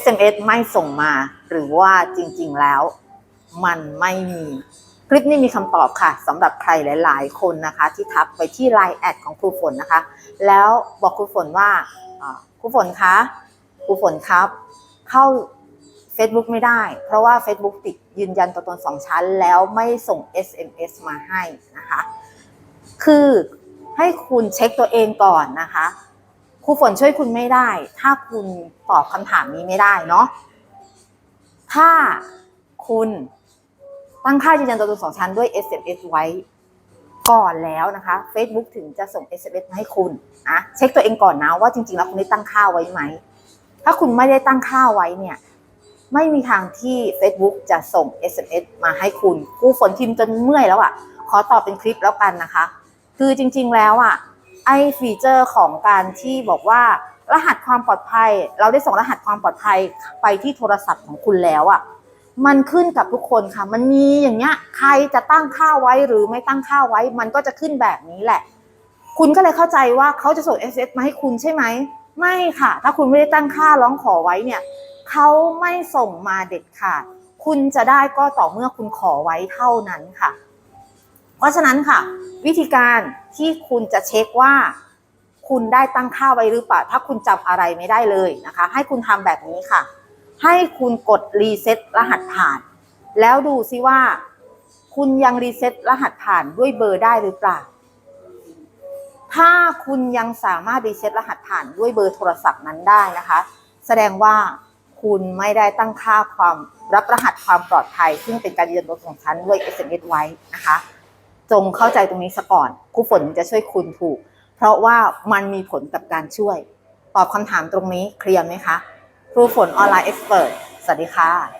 SMS ไม่ส่งมา หรือว่าจริงๆแล้ว มันไม่มี คลิปนี้มีคำตอบค่ะสำหรับใครหลาย ๆ คนนะคะ ที่ทักไปที่ Line แอดของครูฝนนะคะ แล้วบอกครูฝนว่าครูฝนคะครูฝนครับ เข้า Facebook ไม่ได้ เพราะว่า Facebook ติดยืนยันตัวตนสองชั้น แล้วไม่ส่ง SMS มาให้นะคะ คือให้คุณเช็คตัวเองก่อนนะคะ รูฝนช่วยคุณไม่ได้ ถ้าคุณตอบคำถามนี้ไม่ได้เนาะถ้าคุณตั้งค่ายืนยันตัวตนสองชั้นด้วย SMS ไว้ก่อนแล้วนะคะ Facebook ถึงจะส่ง SMS มาให้คุณนะเช็คตัวเองก่อนนะว่าจริงๆ แล้วคุณได้ตั้งค่าไว้ไหม ถ้าคุณไม่ได้ตั้งค่าไว้เนี่ย ไม่มีทางที่ Facebook จะส่ง SMS มาให้คุณครูฝนพิมพ์จนเมื่อยแล้วอะ่ะ ขอตอบเป็นคลิปแล้วกันนะคะ คือจริง ๆ แล้วอะ่ะ ไอฟีเจอร์ของการที่บอกว่ารหัสความปลอดภัย เราได้ส่งรหัสความปลอดภัยไปที่โทรศัพท์ของคุณแล้วอะ่ะมันขึ้นกับทุกคนค่ะ มันมีอย่างเงี้ย ใครจะตั้งค่าไว้หรือไม่ตั้งค่าไว้ มันก็จะขึ้นแบบนี้แหละ คุณก็เลยเข้าใจว่าเขาจะส่ง SMS มาให้คุณใช่ไหม ไม่ค่ะ ถ้าคุณไม่ได้ตั้งค่าร้องขอไว้เนี่ยเขาไม่ส่งมาเด็ดขาด คุณจะได้ก็ต่อเมื่อคุณขอไว้เท่านั้นค่ะ เพราะฉะนั้นค่ะ วิธีการที่คุณจะเช็คว่า คุณได้ตั้งค่าไว้หรือเปล่า ถ้าคุณจำอะไรไม่ได้เลยนะคะ ให้คุณทำแบบนี้ค่ะ ให้คุณกดรีเซ็ตรหัสผ่าน แล้วดูซิว่า คุณยังรีเซ็ตรหัสผ่านด้วยเบอร์ได้หรือเปล่า ถ้าคุณยังสามารถรีเซ็ตรหัสผ่านด้วยเบอร์โทรศัพท์นั้นได้นะคะ แสดงว่าคุณไม่ได้ตั้งค่าความรับรหัสความปลอดภัย ซึ่งเป็นการยืนยันตัวของชั้นด้วย SMS ไว้นะคะ จงเข้าใจตรงนี้ซะก่อนครูฝนจะช่วยคุณถูก เพราะว่ามันมีผลกับการช่วย ตอบคำถามตรงนี้เคลียร์ไหมคะ ครูฝนออนไลน์เอ็กซ์เพรสสวัสดีค่ะ